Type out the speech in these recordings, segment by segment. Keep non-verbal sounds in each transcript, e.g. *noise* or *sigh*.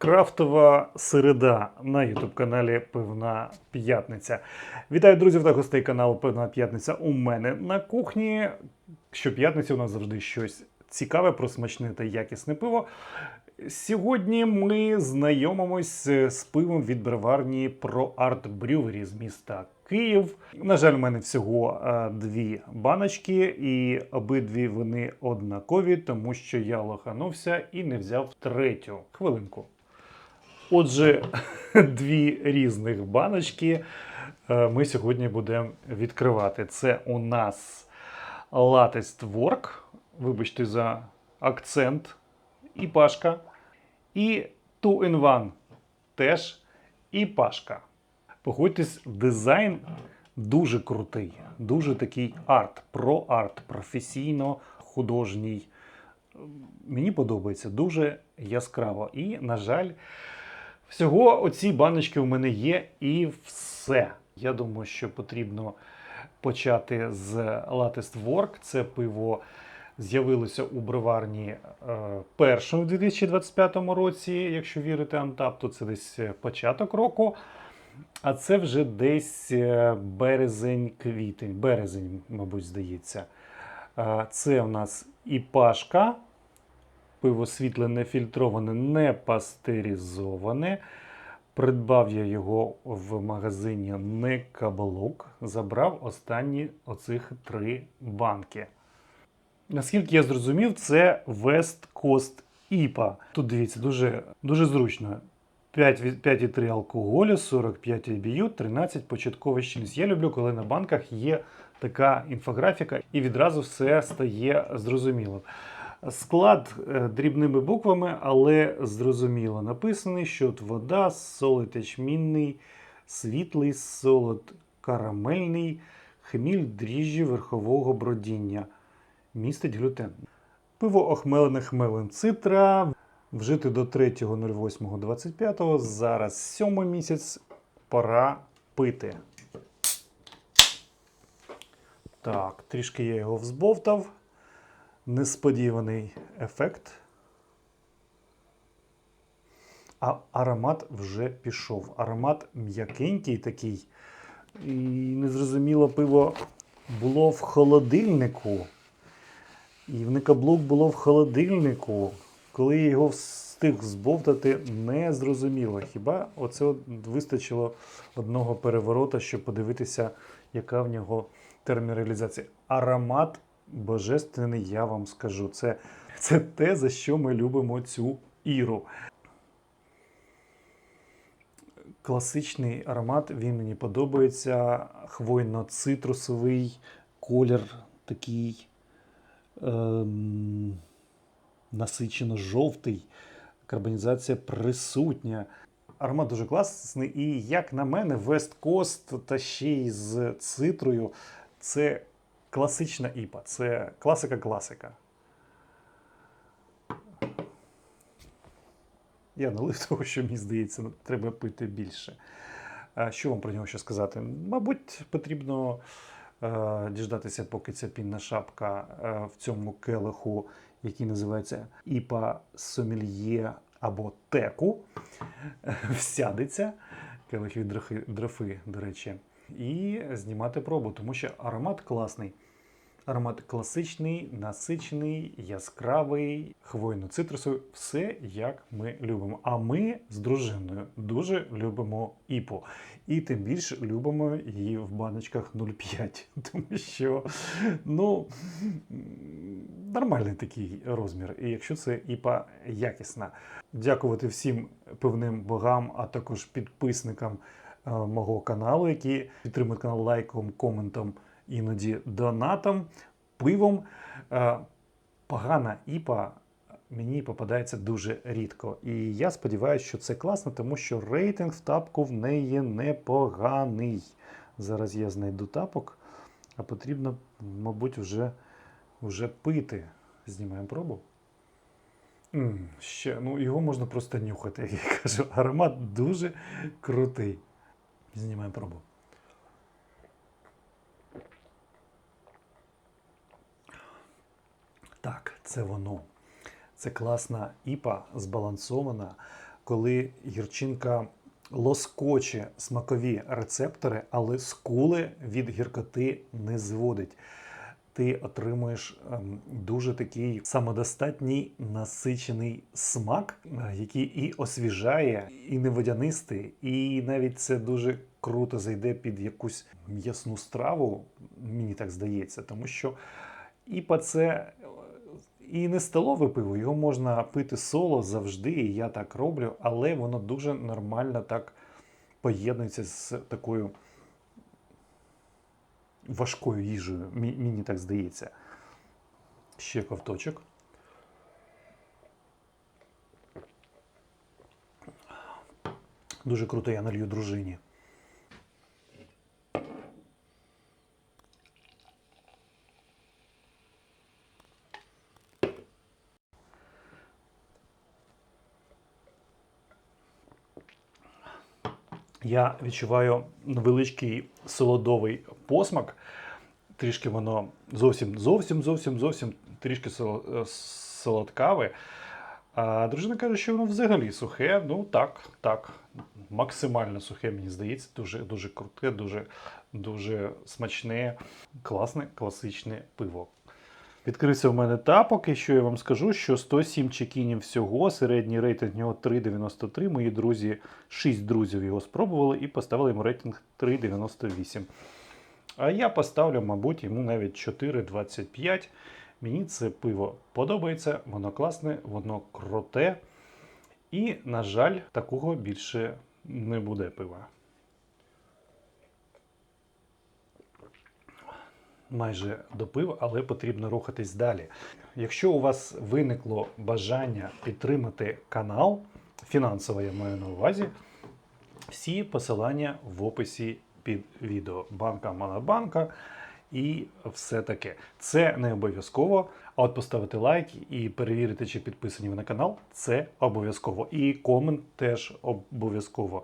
Крафтова середа на ютуб-каналі Пивна П'ятниця. Вітаю друзів та гостей каналу Пивна П'ятниця у мене на кухні. Щоп'ятниці у нас завжди щось цікаве про смачне та якісне пиво. Сьогодні ми знайомимось з пивом від броварні про Арт Брювері з міста Київ. На жаль, у мене всього е, дві баночки, і обидві вони однакові, тому що я лоханувся і не взяв третю хвилинку. Отже, *laughs* дві різних баночки е, ми сьогодні будемо відкривати. Це у нас Latest Work, вибачте за акцент, і Пашка, і Two in One теж і Пашка. Погодьтесь, дизайн дуже крутий, дуже такий арт, про арт, професійно художній. Мені подобається дуже яскраво. І, на жаль, всього оці баночки у мене є і все. Я думаю, що потрібно почати з Latest Work. Це пиво з'явилося у броварні е, першим у 2025 році, якщо вірити Антап, то це десь початок року. А це вже десь е, березень-квітень, березень, мабуть, здається. Е, Це у нас і пашка, пиво світле, не фільтроване, не пастеризоване. Придбав я його в магазині Не Каблук. Забрав останні оцих три банки. Наскільки я зрозумів, це West Coast IPA. Тут дивіться, дуже, дуже зручно. 5,3 алкоголю, 45 IBU, 13 початкова щільність. Я люблю, коли на банках є така інфографіка і відразу все стає зрозуміло. Склад е, дрібними буквами, але зрозуміло написаний, що вода, солод ячмінний, світлий солод карамельний, хміль дріжджі верхового бродіння. Містить глютен. Пиво охмелене хмелем цитра. Вжити до 3.08.25. Зараз сьомий місяць. Пора пити. Так, трішки я його взбовтав. Несподіваний ефект. А аромат вже пішов. Аромат м'якенький такий. І незрозуміло пиво було в холодильнику. І в Никаблук було в холодильнику. Коли я його встиг збовтати, не зрозуміло. Хіба оце от вистачило одного переворота, щоб подивитися, яка в нього термін реалізації. Аромат божественний, я вам скажу. Це, це те, за що ми любимо цю іру. Класичний аромат, він мені подобається. Хвойно-цитрусовий колір такий ем, насичено жовтий. Карбонізація присутня. Аромат дуже класний. І, як на мене, West Coast та ще й з цитрою це класична іпа. Це класика-класика. Я налив *laughs* того, що мені здається, треба пити більше. Що вам про нього ще сказати? Мабуть, потрібно е, діждатися, поки ця пінна шапка е, в цьому келиху, який називається Іпа Сомельє або Теку, *laughs* всядеться. Келих від дрофи, до речі, і знімати пробу, тому що аромат класний. Аромат класичний, насичений, яскравий, хвойно-цитрусовий, все як ми любимо. А ми з дружиною дуже любимо іпу. І тим більше любимо її в баночках 0,5. *laughs* Тому що ну, нормальний такий розмір. І якщо це іпа якісна. Дякувати всім певним богам, а також підписникам мого каналу, які підтримують канал лайком, коментом іноді донатом, пивом. Е, Погана іпа мені попадається дуже рідко. І я сподіваюся, що це класно, тому що рейтинг в тапку в неї непоганий. Зараз я знайду тапок, а потрібно, мабуть, вже, вже пити. Знімаємо пробу. Ще, ну, його можна просто нюхати, як я кажу. Аромат дуже крутий. Знімаємо пробу. Так, це воно. Це класна іпа, збалансована, коли гірчинка лоскоче смакові рецептори, але скули від гіркоти не зводить. Ти отримуєш ем, дуже такий самодостатній насичений смак, е, який і освіжає, і не водянистий, і навіть це дуже круто зайде під якусь м'ясну страву, мені так здається, тому що іпа це е, і не столове пиво, його можна пити соло завжди, і я так роблю, але воно дуже нормально так поєднується з такою важкою їжею, мені так здається. Ще ковточок. Дуже круто я налью дружині. Я відчуваю невеличкий солодовий посмак. Трішки воно зовсім, зовсім, зовсім, зовсім трішки е, солодкаве. А дружина каже, що воно взагалі сухе. Ну так, так. Максимально сухе, мені здається, дуже, дуже круте, дуже, дуже смачне, класне, класичне пиво. Відкрився у мене тапок, і що я вам скажу, що 107 чекінів всього, середній рейтинг нього 3,93. Мої друзі, 6 друзів його спробували і поставили йому рейтинг 3,98. А я поставлю, мабуть, йому навіть 4,25. Мені це пиво подобається, воно класне, воно круте. І, на жаль, такого більше не буде пива. Майже допив, але потрібно рухатись далі. Якщо у вас виникло бажання підтримати канал, фінансово я маю на увазі, всі посилання в описі під відео. Банка Монобанка і все таке. Це не обов'язково. А от поставити лайк і перевірити, чи підписані ви на канал, це обов'язково. І комент теж обов'язково.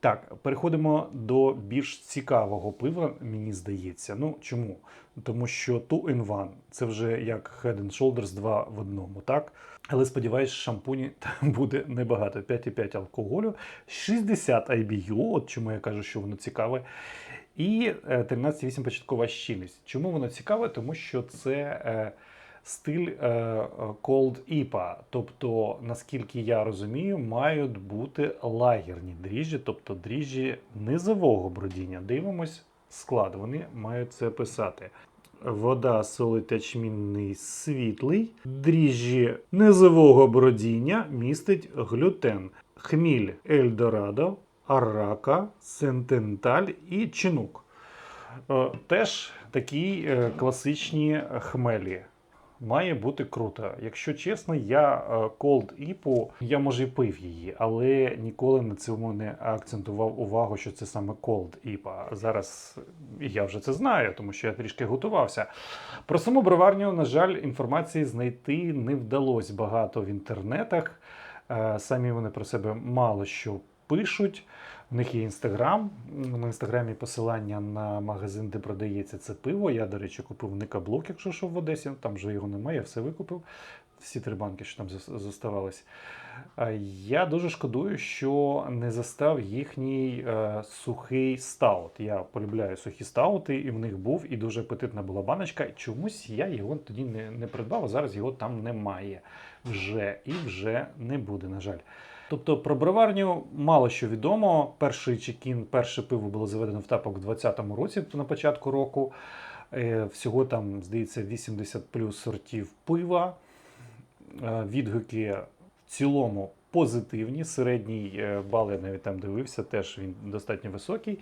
Так, переходимо до більш цікавого пива, мені здається. Ну чому? Тому що Two in One – це вже як Head and Shoulders 2 в одному, так? Але сподіваюсь, шампуні *laughs* там буде небагато. 5,5 алкоголю, 60 IBU, от чому я кажу, що воно цікаве. І е, 13,8 початкова щільність. Чому воно цікаве? Тому що це е, стиль е, е, Cold IPA. Тобто, наскільки я розумію, мають бути лагерні дріжджі, тобто дріжджі низового бродіння. Дивимось склад, вони мають це писати. Вода, солить ячмінний світлий, дріжджі низового бродіння містить глютен, хміль Ельдорадо, арака, сентенталь і чинук. Е, Теж такі класичні хмелі. Має бути круто. Якщо чесно, я е, Cold IPA, я може і пив її, але ніколи на цьому не акцентував увагу, що це саме Cold IPA. Зараз я вже це знаю, тому що я трішки готувався. Про саму броварню, на жаль, інформації знайти не вдалося багато в інтернетах. Е, Самі вони про себе мало що пишуть. У них є інстаграм. На інстаграмі посилання на магазин, де продається це пиво. Я, до речі, купив Никаблок, якщо що в Одесі. Там вже його немає, я все викупив. Всі три банки, що там зос- зоставались. Я дуже шкодую, що не застав їхній е, сухий стаут. Я полюбляю сухі стаути, і в них був, і дуже апетитна була баночка. Чомусь я його тоді не, не придбав, а зараз його там немає вже і вже не буде, на жаль. Тобто про броварню мало що відомо. Перший чекін, перше пиво було заведено в тапок у 2020 році, на початку року. Е, Всього там, здається, 80 плюс сортів пива. Е, Відгуки в цілому позитивні. Середній е, бал я навіть там дивився, теж він достатньо високий.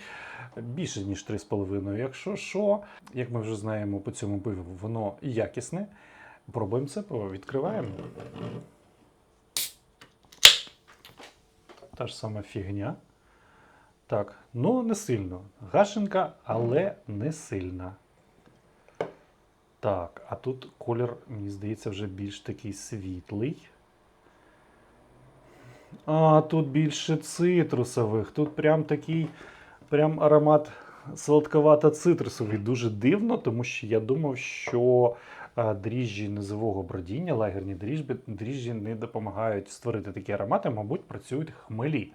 Більше, ніж 3,5. Якщо що, як ми вже знаємо по цьому пиву, воно якісне. Пробуємо це відкриваємо. Та ж сама фігня. Так, ну не сильно. Гашенка, але не сильна. Так, а тут колір, мені здається, вже більш такий світлий. А, тут більше цитрусових. Тут прям такий прям аромат сладковато-цитрусовий. Дуже дивно, тому що я думав, що дріжджі низового бродіння, лагерні дріжджі, дріжджі не допомагають створити такі аромати, мабуть, працюють хмелі.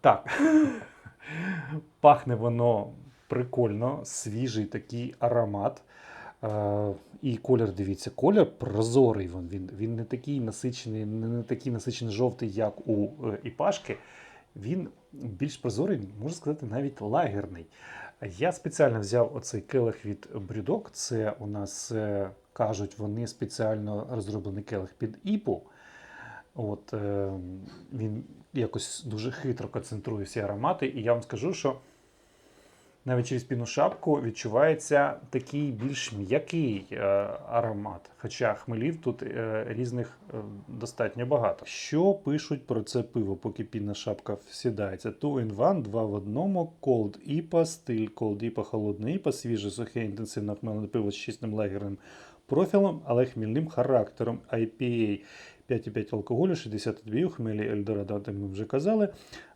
Так. *laughs* Пахне воно прикольно, свіжий такий аромат. І колір, дивіться, колір прозорий. Він, він, він не такий насичений, не, не такий насичений жовтий, як у е, іпашки. Він більш прозорий, можна сказати, навіть лагерний. Я спеціально взяв оцей келих від брюдок. Це у нас е, кажуть, вони спеціально розроблений келих під іпу. От, е, він якось дуже хитро концентрує всі аромати, і я вам скажу, що навіть через піну шапку відчувається такий більш м'який е, аромат. Хоча хмелів тут е, різних е, достатньо багато. Що пишуть про це пиво, поки пінна шапка сідається? Two in one, два в одному, Cold IPA, стиль Cold IPA, холодне IPA, свіже, сухе, інтенсивно хмелене пиво з чистим лагерним профілем, але хмільним характером IPA. 5,5 алкоголю, 62 хмелі Ельдорадо, ми вже казали.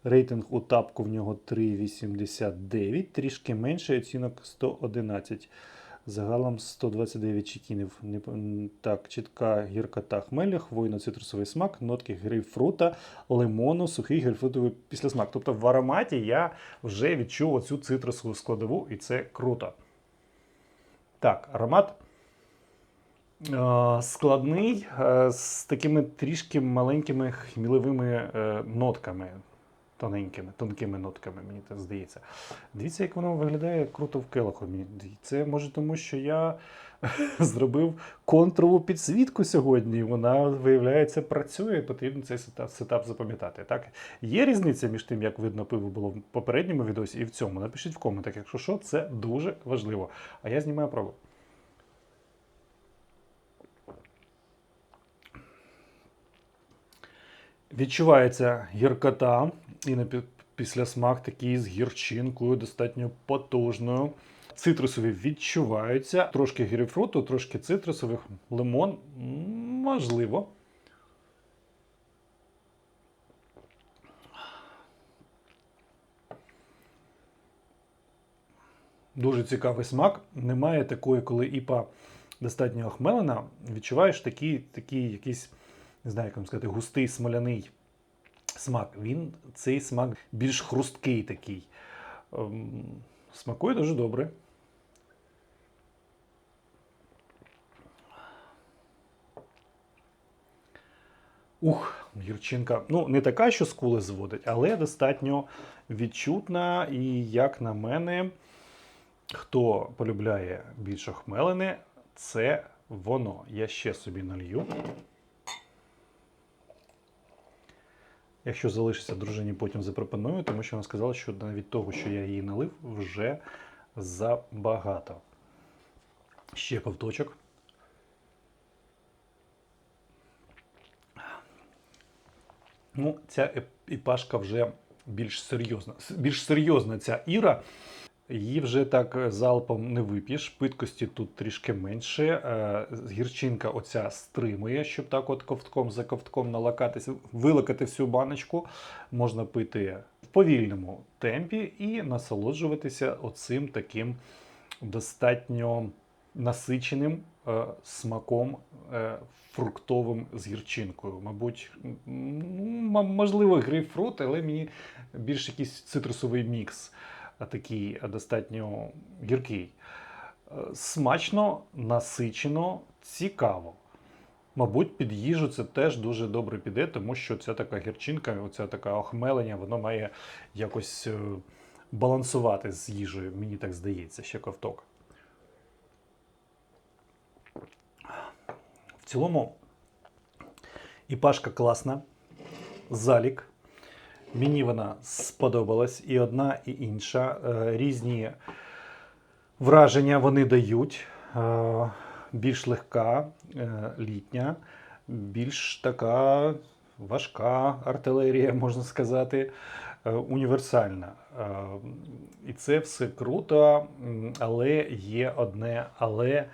Рейтинг у тапку в нього 3,89, трішки менше, оцінок 111. Загалом 129 чекінів. Так, чітка гіркота хмелю, хвойно-цитрусовий смак, нотки грейпфрута, лимону, сухий грейпфрутовий післясмак. Тобто в ароматі я вже відчув оцю цитрусову складову, і це круто. Так, аромат складний е, з такими трішки маленькими хміливими е, нотками, тоненькими, тонкими нотками, мені так здається. Дивіться, як воно виглядає круто в келиху. Мені- Це може тому, що я *laughs* зробив контрову підсвітку сьогодні. Вона, виявляється, працює. Потрібно цей сетап, сетап запам'ятати. Так? Є різниця між тим, як видно пиво було в попередньому відосі і в цьому. Напишіть в коментах, якщо що, це дуже важливо. А я знімаю пробу. Відчувається гіркота і на пі- післясмак такий з гірчинкою, достатньо потужною. Цитрусові відчуваються. Трошки грейпфруту, трошки цитрусових, лимон. Можливо. Дуже цікавий смак. Немає такої, коли іпа достатньо охмелена. Відчуваєш такий, такий якийсь не знаю, як вам сказати, густий смоляний смак. Він цей смак більш хрусткий такий. Ем, Смакує дуже добре. Ух, гірчинка. Ну, не така, що скули зводить, але достатньо відчутна. І, як на мене, хто полюбляє більш охмелене, це воно. Я ще собі налью. Якщо залишиться дружині, потім запропоную, тому що вона сказала, що навіть того, що я її налив, вже забагато. Ще ковточок. Ну, ця іпашка вже більш серйозна. Більш серйозна ця Іра. Її вже так е, залпом не вип'єш. Питкості тут трішки менше. Е, Гірчинка оця стримує, щоб так от ковтком за ковтком налакатися, вилакати всю баночку. Можна пити в повільному темпі і насолоджуватися оцим таким достатньо насиченим е, смаком фруктовим з гірчинкою. Мабуть, можливо, грейпфрут, але мені більш якийсь цитрусовий мікс такий достатньо гіркий. Е, Смачно, насичено, цікаво. Мабуть, під їжу це теж дуже добре піде, тому що ця така гірчинка, оця така охмелення, воно має якось е, балансувати з їжею, мені так здається, ще ковток. В цілому, і пашка класна, залік. Мені вона сподобалась і одна, і інша. Е, Різні враження вони дають. Е, Більш легка, е, літня, більш така важка артилерія, можна сказати, універсальна. І це все круто, але є одне але.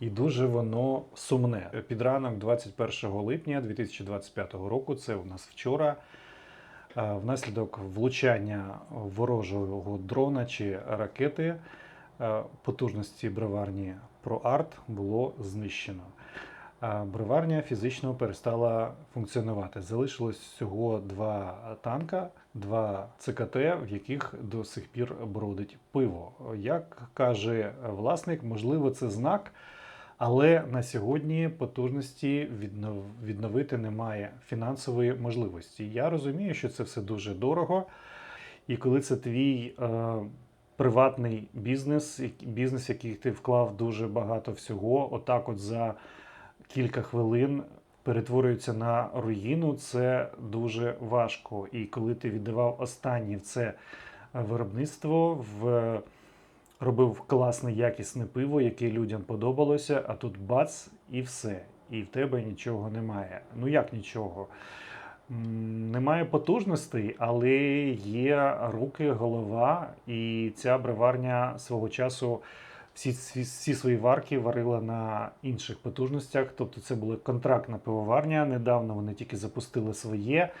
І дуже воно сумне. Під ранок 21 липня 2025 року, це у нас вчора, внаслідок влучання ворожого дрона чи ракети е, потужності броварні ProArt було знищено. А Броварня фізично перестала функціонувати. Залишилось всього два танка, два ЦКТ, в яких до сих пір бродить пиво. Як каже власник, можливо, це знак, але на сьогодні потужності віднов- відновити немає фінансової можливості. Я розумію, що це все дуже дорого, і коли це твій е, приватний бізнес, бізнес, який ти вклав дуже багато всього, отак, от за кілька хвилин перетворюється на руїну, це дуже важко. І коли ти віддавав останнє в це виробництво, в робив класне якісне пиво, яке людям подобалося, а тут бац і все. І в тебе нічого немає. Ну як нічого? Немає потужностей, але є руки, голова, і ця броварня свого часу всі, всі, свої варки варила на інших потужностях. Тобто це була контрактна пивоварня. Недавно вони тільки запустили своє,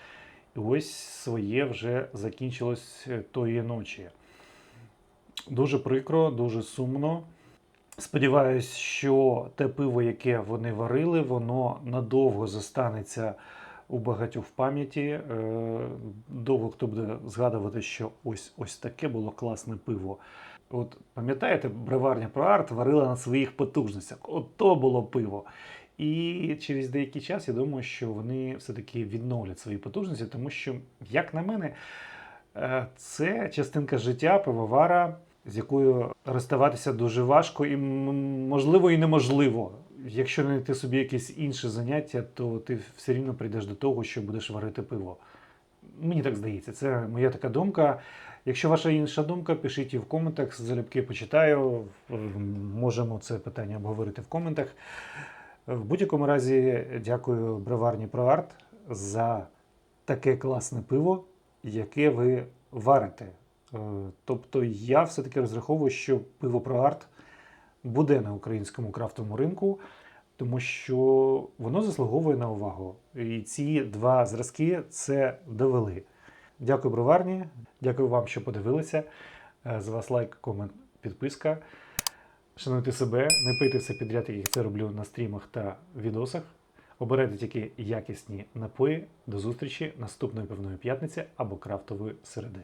і ось своє вже закінчилось е, тої ночі. Дуже прикро, дуже сумно. Сподіваюсь, що те пиво, яке вони варили, воно надовго застанеться у багатьох в пам'яті. Е, Довго хто буде згадувати, що ось ось таке було класне пиво. От пам'ятаєте, броварня ProArt варила на своїх потужностях. От то було пиво. І через деякий час я думаю, що вони все-таки відновлять свої потужності, тому що, як на мене, е, це частинка життя пивовара, з якою розставатися дуже важко і можливо і неможливо. Якщо не знайти собі якесь інше заняття, то ти все рівно прийдеш до того, що будеш варити пиво. Мені так здається, це моя така думка. Якщо ваша інша думка, пишіть її в коментах, залюбки почитаю. Можемо це питання обговорити в коментах. В будь-якому разі, дякую броварні ProArt за таке класне пиво, яке ви варите. Е, Тобто я все-таки розраховую, що пиво ProArt буде на українському крафтовому ринку, тому що воно заслуговує на увагу. І ці два зразки це довели. Дякую, броварні. Дякую вам, що подивилися. Е, З вас лайк, комент, підписка. Шануйте себе, не пийте все підряд, як я це роблю на стрімах та відосах. Обирайте тільки якісні напої. До зустрічі наступної певної п'ятниці або крафтової середи.